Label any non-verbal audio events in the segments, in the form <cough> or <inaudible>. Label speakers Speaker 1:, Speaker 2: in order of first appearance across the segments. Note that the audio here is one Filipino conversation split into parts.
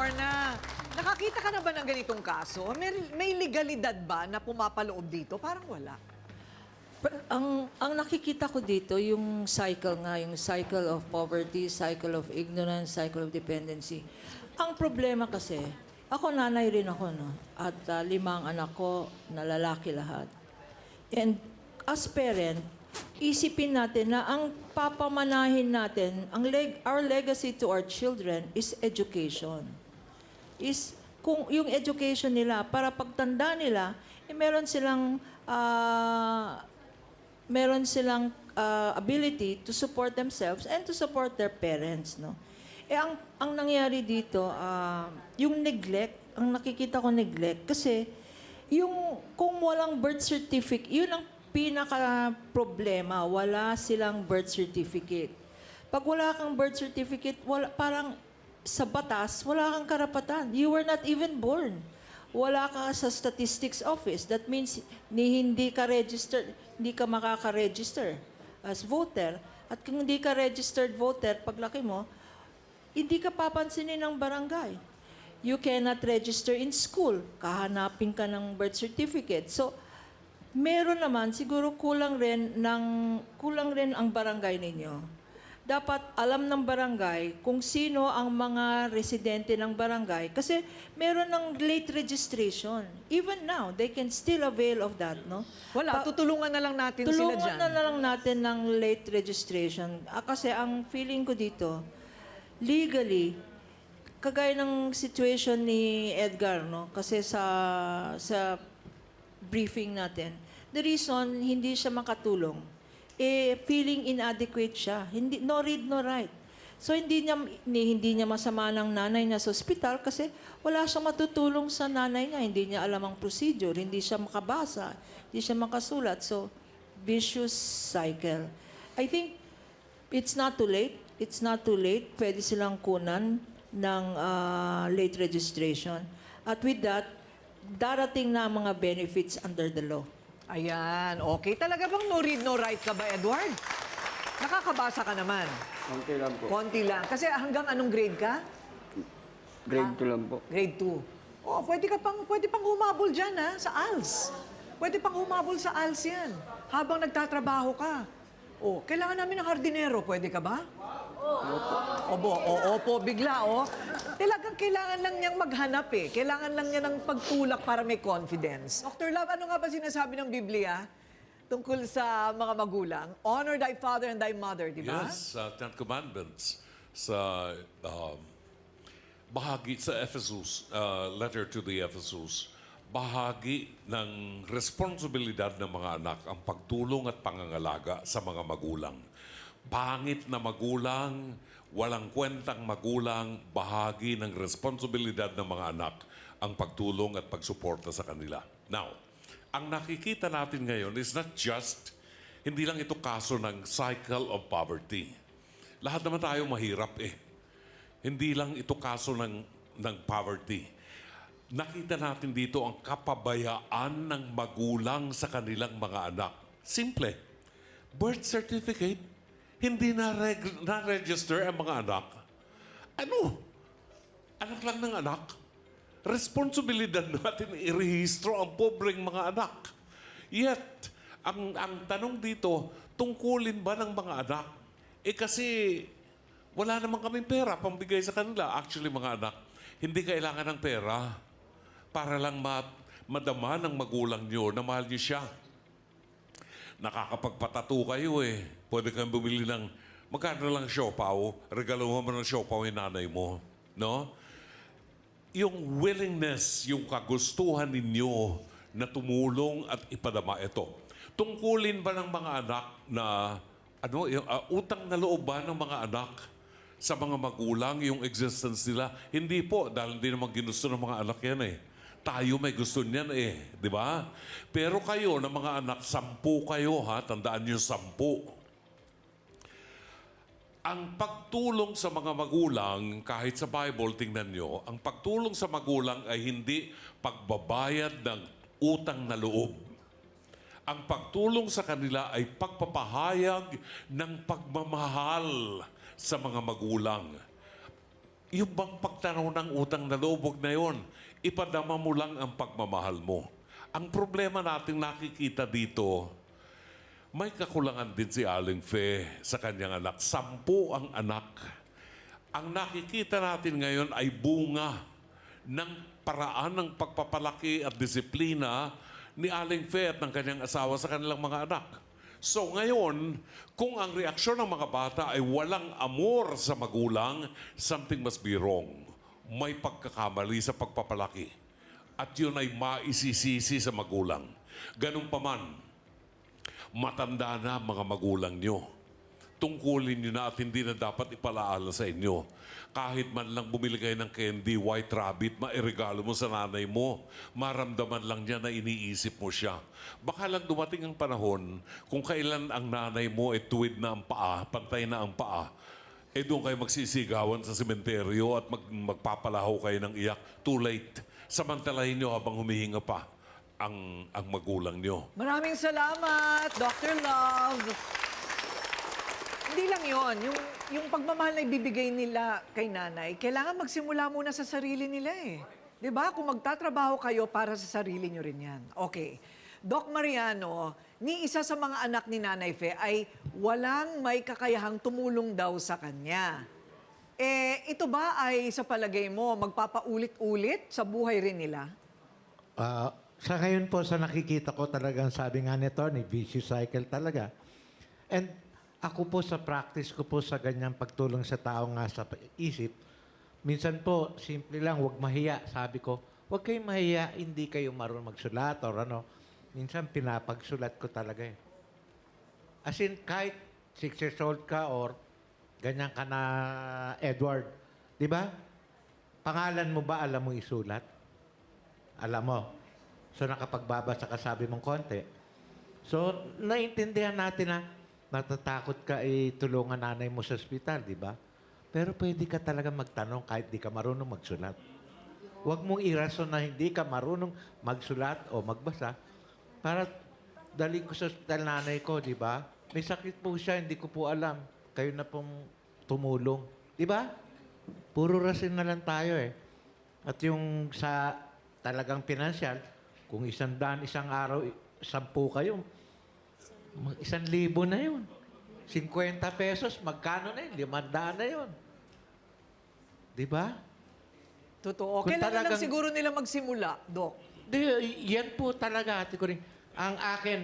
Speaker 1: Lorna, nakakita ka na ba ng ganitong kaso? May, may legalidad ba na pumapaloob dito? Parang wala.
Speaker 2: Pa- Ang ang nakikita ko dito yung cycle nga, yung cycle of poverty, cycle of ignorance, cycle of dependency. Ang problema kasi, ako nanay rin ako no, at ah, limang anak ko na lalaki lahat. And as parent, isipin natin na ang papamanahin natin, ang leg, our legacy to our children is education. Is kung yung education nila para pagtanda nila, eh, meron silang ah, meron silang ah, ability to support themselves and to support their parents, no? Eh ang ang nangyari dito, ah, yung neglect, ang nakikita ko neglect kasi yung kung walang birth certificate, yun ang pinaka problema, wala silang birth certificate. Pag wala kang birth certificate, wala, parang sa batas, wala kang karapatan. You were not even born. Wala ka sa statistics office. That means ni hindi ka registered, hindi ka makaka-register as voter. At kung hindi ka registered voter, paglaki mo, hindi ka papansinin ng barangay. You cannot register in school. Kahanapin ka ng birth certificate. So, meron naman, siguro kulang rin, ng, kulang rin ang barangay ninyo. Dapat alam ng barangay kung sino ang mga residente ng barangay. Kasi meron ng late registration. Even now, they can still avail of that, no?
Speaker 1: Wala,
Speaker 2: Pa-
Speaker 1: tutulungan na lang natin sila
Speaker 2: Tulungan
Speaker 1: dyan.
Speaker 2: na, na lang natin ng late registration. Ah, kasi ang feeling ko dito, legally, kagaya ng situation ni Edgar, no? Kasi sa sa briefing natin, the reason hindi siya makatulong, eh, feeling inadequate siya. Hindi, no read, no write. So, hindi niya, ni, hindi niya masama ng nanay na sa ospital kasi wala siyang matutulong sa nanay niya. Hindi niya alam ang procedure, hindi siya makabasa, hindi siya makasulat. So, vicious cycle. I think it's not too late. It's not too late. Pwede silang kunan ng ah, late registration. At with that, darating na mga benefits under the law.
Speaker 1: Ayan, okay. Talaga bang no read, no write ka ba, Edward? Nakakabasa ka naman.
Speaker 3: Konti lang po.
Speaker 1: Konti lang. Kasi hanggang anong grade ka?
Speaker 3: Grade 2 lang po.
Speaker 1: Grade 2. Oh, pwede ka pang pwede pang humabol diyan ha sa ALS. Pwede pang humabol sa ALS 'yan habang nagtatrabaho ka. Oh, kailangan namin ng hardinero, pwede ka ba? Opo. Opo, opo, bigla oh. Talagang kailangan lang niyang maghanap eh. Kailangan lang niya ng pagtulak para may confidence. Dr. Love, ano nga ba sinasabi ng Biblia tungkol sa mga magulang? Honor thy father and thy mother, di ba?
Speaker 4: Yes, sa Ten Commandments, sa um, bahagi sa Ephesus, uh, letter to the Ephesus, bahagi ng responsibilidad ng mga anak ang pagtulong at pangangalaga sa mga magulang. Pangit na magulang, walang kwentang magulang, bahagi ng responsibilidad ng mga anak ang pagtulong at pagsuporta sa kanila. Now, ang nakikita natin ngayon is not just, hindi lang ito kaso ng cycle of poverty. Lahat naman tayo mahirap eh. Hindi lang ito kaso ng, ng poverty. Nakita natin dito ang kapabayaan ng magulang sa kanilang mga anak. Simple. Birth certificate, hindi na, reg- na-register ang mga anak. Ano? Anak lang ng anak. Responsibilidad <laughs> natin irehistro ang pobreng mga anak. Yet, ang, ang tanong dito, tungkulin ba ng mga anak? Eh kasi, wala naman kaming pera pambigay sa kanila. Actually, mga anak, hindi kailangan ng pera para lang ma- madama ng magulang nyo na mahal nyo siya. Nakakapagpatato kayo eh. Pwede kang bumili ng, magkano lang siopaw, regaluhan mo ng siopaw yung nanay mo. No? Yung willingness, yung kagustuhan ninyo na tumulong at ipadama ito. Tungkulin ba ng mga anak na, ano, yung, ah, utang na loob ba ng mga anak sa mga magulang yung existence nila? Hindi po, dahil hindi naman ginusto ng mga anak yan eh. Tayo may gusto niyan eh, di ba? Pero kayo na mga anak, sampu kayo ha, tandaan niyo sampu. Ang pagtulong sa mga magulang, kahit sa Bible, tingnan nyo, ang pagtulong sa magulang ay hindi pagbabayad ng utang na loob. Ang pagtulong sa kanila ay pagpapahayag ng pagmamahal sa mga magulang. yung bang pagtanaw ng utang na loob, wag na yun. Ipadama mo lang ang pagmamahal mo. Ang problema nating nakikita dito, may kakulangan din si Aling Fe sa kanyang anak. Sampu ang anak. Ang nakikita natin ngayon ay bunga ng paraan ng pagpapalaki at disiplina ni Aling Fe at ng kanyang asawa sa kanilang mga anak. So ngayon, kung ang reaksyon ng mga bata ay walang amor sa magulang, something must be wrong. May pagkakamali sa pagpapalaki. At yun ay maisisisi sa magulang. Ganun pa man, matanda na mga magulang nyo. Tungkulin nyo na at hindi na dapat ipalaala sa inyo. Kahit man lang bumili kayo ng candy, white rabbit, mairegalo mo sa nanay mo, maramdaman lang niya na iniisip mo siya. Baka lang dumating ang panahon kung kailan ang nanay mo ay tuwid na ang paa, pantay na ang paa, eh doon kayo magsisigawan sa sementeryo at mag, magpapalaho kayo ng iyak. Too late. Samantalahin nyo habang humihinga pa ang, ang magulang nyo.
Speaker 1: Maraming salamat, Dr. Love. Hindi lang yon yung, yung pagmamahal na ibibigay nila kay nanay, kailangan magsimula muna sa sarili nila eh. 'Di ba? Kung magtatrabaho kayo para sa sarili nyo rin yan. Okay. Doc Mariano, ni isa sa mga anak ni Nanay Fe ay walang may kakayahang tumulong daw sa kanya. Eh, ito ba ay sa palagay mo magpapaulit-ulit sa buhay rin nila?
Speaker 5: Ah, sa ngayon po, sa nakikita ko talagang sabi nga ni vicious cycle talaga. And ako po sa practice ko po sa ganyang pagtulong sa tao nga sa isip, minsan po, simple lang, huwag mahiya. Sabi ko, huwag kayong mahiya, hindi kayo marunong magsulat or ano. Minsan pinapagsulat ko talaga eh. As in, kahit six years old ka or ganyan ka na Edward, di ba? Pangalan mo ba alam mo isulat? Alam mo. So nakapagbabasa ka sabi mong konti. So naintindihan natin na natatakot ka itulungan nanay mo sa ospital, di ba? Pero pwede ka talaga magtanong kahit di ka marunong magsulat. Huwag mong irason na hindi ka marunong magsulat o magbasa para dali ko sa ospital nanay ko, di ba? May sakit po siya, hindi ko po alam. Kayo na pong tumulong. Di ba? Puro rasin na lang tayo eh. At yung sa talagang pinansyal, kung isang daan, isang araw, sampu kayo, mag- isang libo na yun. 50 pesos, magkano na yun? Limandaan na yun. Di ba?
Speaker 1: Totoo.
Speaker 5: Kung
Speaker 1: lang
Speaker 5: talagang-
Speaker 1: siguro nila magsimula, Doc.
Speaker 5: Di, yan po talaga, Ate Coring. Ang akin,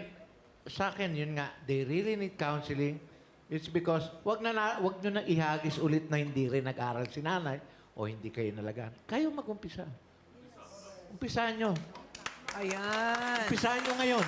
Speaker 5: sa akin, yun nga, they really need counseling. It's because, wag na, na wag nyo na ihagis ulit na hindi rin nag-aral si nanay o hindi kayo nalagaan. Kayo mag-umpisa. Umpisahan nyo.
Speaker 1: Ayan.
Speaker 5: Umpisahan nyo ngayon.